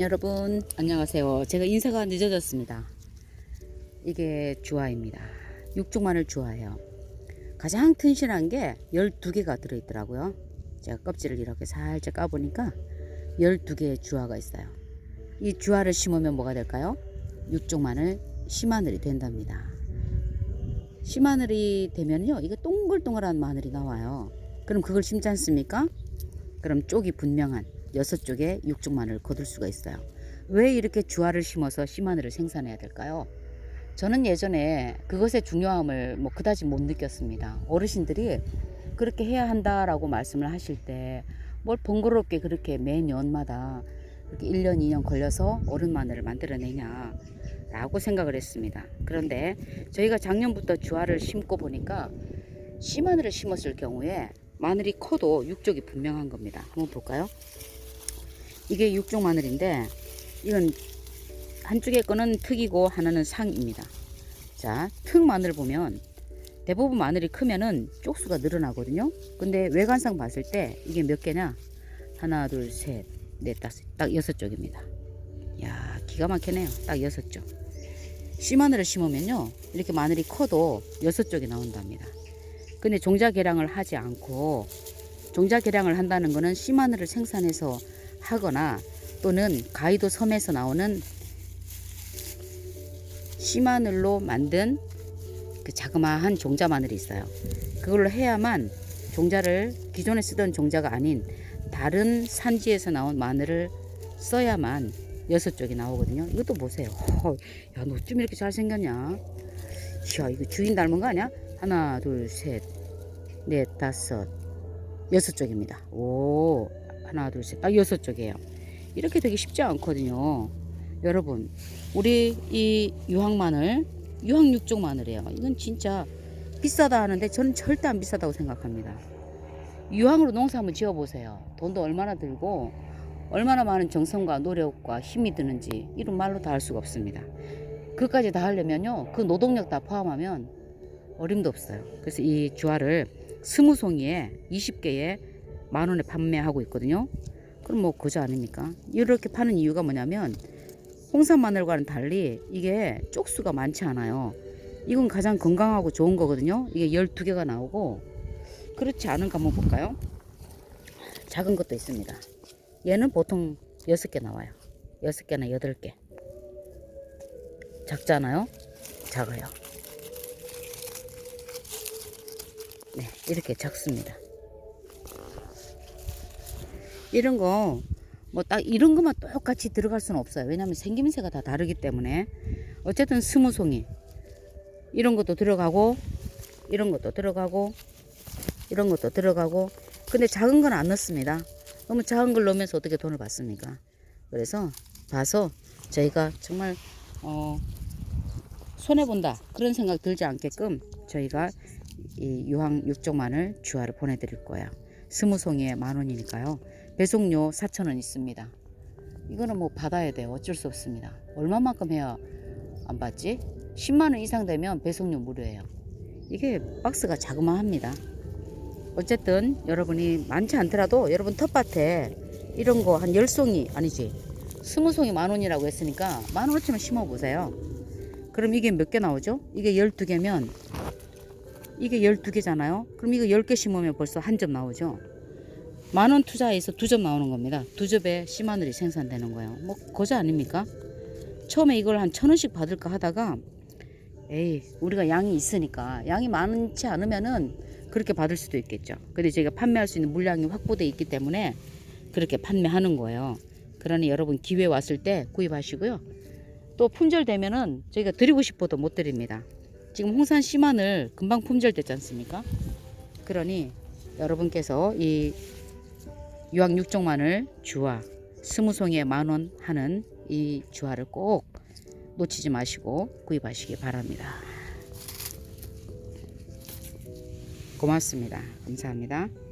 여러분 안녕하세요. 제가 인사가 늦어졌습니다. 이게 주화입니다. 육종마늘 주화예요. 가장 튼실한 게 12개가 들어있더라고요. 제가 껍질을 이렇게 살짝 까보니까 12개의 주화가 있어요. 이 주화를 심으면 뭐가 될까요? 육종마늘 씨마늘이 된답니다. 씨마늘이 되면요. 이게 동글동글한 마늘이 나와요. 그럼 그걸 심지 않습니까? 그럼 쪽이 분명한 여섯 쪽의 육종마늘을 거둘 수가 있어요. 왜 이렇게 주화를 심어서 씨마늘을 생산해야 될까요? 저는 예전에 그것의 중요함을 뭐 그다지 못 느꼈습니다. 어르신들이 그렇게 해야 한다라고 말씀을 하실 때 뭘 번거롭게 그렇게 매년마다 이렇게 1년, 2년 걸려서 어른 마늘을 만들어내냐 라고 생각을 했습니다. 그런데 저희가 작년부터 주화를 심고 보니까 씨마늘을 심었을 경우에 마늘이 커도 육족이 분명한 겁니다. 한번 볼까요? 이게 육종 마늘인데 이건 한쪽에 거는 특이고 하나는 상입니다. 자, 특 마늘 보면 대부분 마늘이 크면은 쪽수가 늘어나거든요. 근데 외관상 봤을 때 이게 몇 개냐? 하나, 둘, 셋, 넷, 다섯, 딱 여섯 쪽입니다. 야, 기가 막히네요. 딱 여섯 쪽. 씨마늘을 심으면요, 이렇게 마늘이 커도 여섯 쪽이 나온답니다. 근데 종자 개량을 하지 않고 종자 개량을 한다는 거는 씨마늘을 생산해서 하거나 또는 가이도 섬에서 나오는 씨마늘로 만든 그 자그마한 종자 마늘이 있어요. 그걸로 해야만 종자를 기존에 쓰던 종자가 아닌 다른 산지에서 나온 마늘을 써야만 여섯 쪽이 나오거든요. 이것도 보세요. 허, 야, 너 좀 이렇게 잘생겼냐? 야, 이거 주인 닮은 거 아니야? 하나, 둘, 셋, 넷, 다섯, 여섯 쪽입니다. 오, 하나, 둘, 셋, 딱 여섯 쪽이에요. 이렇게 되기 쉽지 않거든요. 여러분, 우리 이 유황 마늘, 유황 육종 마늘이에요. 이건 진짜 비싸다 하는데 저는 절대 안 비싸다고 생각합니다. 유황으로 농사 한번 지어보세요. 돈도 얼마나 들고 얼마나 많은 정성과 노력과 힘이 드는지 이런 말로 다 할 수가 없습니다. 그까지 다 하려면요, 그 노동력 다 포함하면 어림도 없어요. 그래서 이 주화를 스무 송이에 20개에 만 원에 판매하고 있거든요. 그럼 뭐 거저 아닙니까? 이렇게 파는 이유가 뭐냐면 홍산 마늘과는 달리 이게 쪽수가 많지 않아요. 이건 가장 건강하고 좋은 거거든요. 이게 12개가 나오고 그렇지 않은가 한번 볼까요? 작은 것도 있습니다. 얘는 보통 6개 나와요. 6개나 8개. 작잖아요? 작아요. 네, 이렇게 작습니다. 이런 거, 뭐 딱 이런 것만 똑같이 들어갈 수는 없어요. 왜냐면 생김새가 다 다르기 때문에. 어쨌든 스무 송이. 이런 것도 들어가고, 이런 것도 들어가고, 이런 것도 들어가고. 근데 작은 건 안 넣습니다. 너무 작은 걸 넣으면서 어떻게 돈을 받습니까? 그래서 봐서 저희가 정말, 어, 손해 본다. 그런 생각 들지 않게끔 저희가 이 유황 육종만을 주화를 보내드릴 거예요. 스무 송이에 만 원이니까요. 배송료 4천 원 있습니다. 이거는 뭐 받아야 돼요. 어쩔 수 없습니다. 얼마만큼 해야 안 받지? 10만 원 이상 되면 배송료 무료예요. 이게 박스가 자그마합니다. 어쨌든 여러분이 많지 않더라도 여러분 텃밭에 이런 거 한 10송이 아니지 20송이 만 원이라고 했으니까 만 원어치만 심어 보세요. 그럼 이게 몇 개 나오죠? 이게 12개면 이게 12개잖아요. 그럼 이거 10개 심으면 벌써 한 점 나오죠. 만 원 투자해서 두점 나오는 겁니다. 두 접에 씨마늘이 생산되는 거예요. 뭐 거저 아닙니까? 처음에 이걸 한 천 원씩 받을까 하다가 에이 우리가 양이 있으니까 양이 많지 않으면은 그렇게 받을 수도 있겠죠. 근데 저희가 판매할 수 있는 물량이 확보돼 있기 때문에 그렇게 판매하는 거예요. 그러니 여러분 기회 왔을 때 구입하시고요. 또 품절 되면은 저희가 드리고 싶어도 못 드립니다. 지금 홍산 씨마늘 금방 품절 됐지 않습니까? 그러니 여러분께서 이 육종 마늘 주화 스무 송이에 만원 하는 이 주화를 꼭 놓치지 마시고 구입하시기 바랍니다. 고맙습니다. 감사합니다.